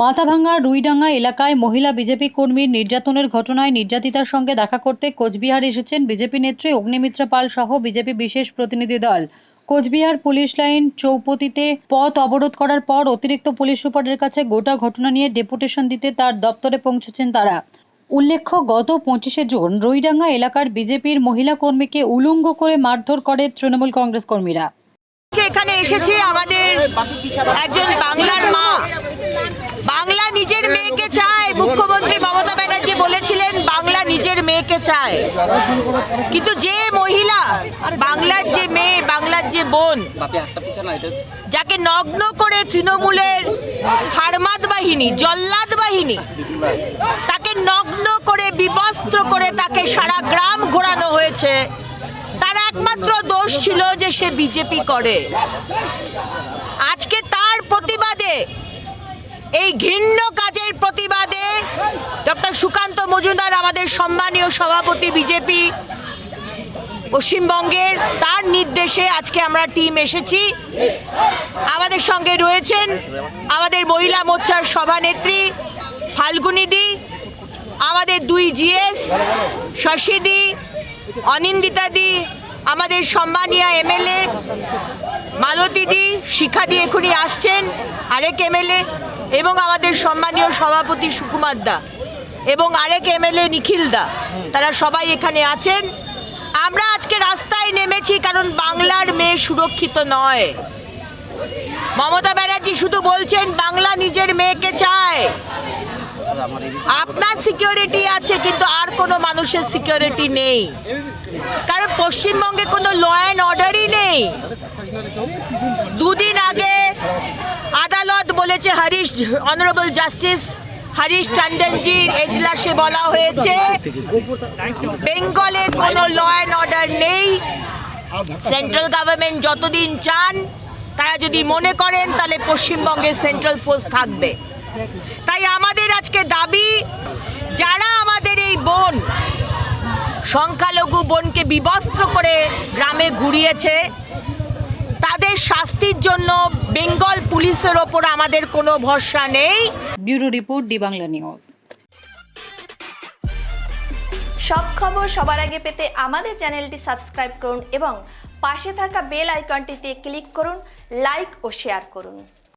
মাথাভাঙ্গা রুইডাঙ্গা এলাকায় মহিলা বিজেপি কর্মীর নির্যাতনের ঘটনায় নির্যাতিতার সঙ্গে দেখা করতে কোচবিহার এসেছেন বিজেপি নেত্রী অগ্নিমিত্রা পাল সহ বিজেপি বিশেষ প্রতিনিধি দল। কোচবিহার পুলিশ লাইন চৌপতিতে পথ অবরোধ করার পর অতিরিক্ত পুলিশ সুপারের কাছে গোটা ঘটনা নিয়ে ডেপুটেশন দিতে তার দপ্তরে পৌঁছেছেন তারা। উল্লেখ্য, গত পঁচিশে জুন রুইডাঙ্গা এলাকার বিজেপির মহিলা কর্মীকে উলঙ্গ করে মারধর করে তৃণমূল কংগ্রেস কর্মীরা। এখানে এসেছি আমাদের একজন বাংলা নিজের মেয়েকে চায় মুখ্যমন্ত্রী মমতা ব্যানার্জি বলেছিলেন বাংলা নিজের মেয়েকে চায়। কিন্তু যে মহিলা বাংলার যে মেয়ে বাংলার যে বোন যাকে নগ্ন করে তৃণমূলের হারমাদ বাহিনী জল্লাদ বাহিনী তাকে নগ্ন করে বিবস্ত্র করে তাকে সারা গ্রাম ঘোরানো হয়েছে তার একমাত্র দোষ ছিল যে সে বিজেপি করে। আজকে তার প্রতিবাদে এই ঘৃণ্য প্রতিবাদে ডক্টর সুকান্ত মজুমদার, আমাদের সম্মানীয় সভাপতি বিজেপি পশ্চিমবঙ্গের, তার নির্দেশে আজকে আমরা টিম এসেছি। আমাদের সঙ্গে রয়েছেন আমাদের মহিলা মোর্চার সভানেত্রী ফাল্গুনিদি আমাদের দুই জিএস শশীদি অনিন্দিতাদি আমাদের সম্মানীয় এমএলএ মালতীদি শিখাদি এখনই আসছেন। আরেক এমএলএ এবং আমাদের সম্মানীয় সভাপতি সুকুমার দা এবং আরেক এমএলএ নিখিল দা। তারা সবাই এখানে আছেন। আমরা আজকে রাস্তায় নেমেছি কারণ বাংলার মেয়ে সুরক্ষিত নয়। মমতা ব্যানার্জি শুধু বলছেন, বাংলা নিজের মেয়েকে চায়। আপনার সিকিউরিটি আছে, কিন্তু আর কোনো মানুষের সিকিউরিটি নেই। কারণ পশ্চিমবঙ্গে কোনো ল অ্যান্ড অর্ডারই নেই। বলেছে হরিশ অনারেবল জাস্টিস হরিশ টন্ডনজির এজলাসে বলা হয়েছে, বেঙ্গলে কোনো ল অ্যান্ড অর্ডার নেই। সেন্ট্রাল গভর্নমেন্ট যতদিন চান, তারা যদি মনে করেন, তাহলে পশ্চিমবঙ্গে সেন্ট্রাল ফোর্স থাকবে। তাই আমাদের আজকে দাবি, যারা আমাদের এই বোন, সংখ্যালঘু বোনকে বিবস্ত্র করে গ্রামে ঘুরিয়েছে তাদের শাস্তির জন্য বেঙ্গল পুলিশের ওপর আমাদের কোনো ভরসা নেই। Bureau report D Bangla news. সব খবর সবার আগে পেতে আমাদের চ্যানেলটি সাবস্ক্রাইব করুন এবং পাশে থাকা বেল আইকনটিতে ক্লিক করুন লাইক ও শেয়ার করুন।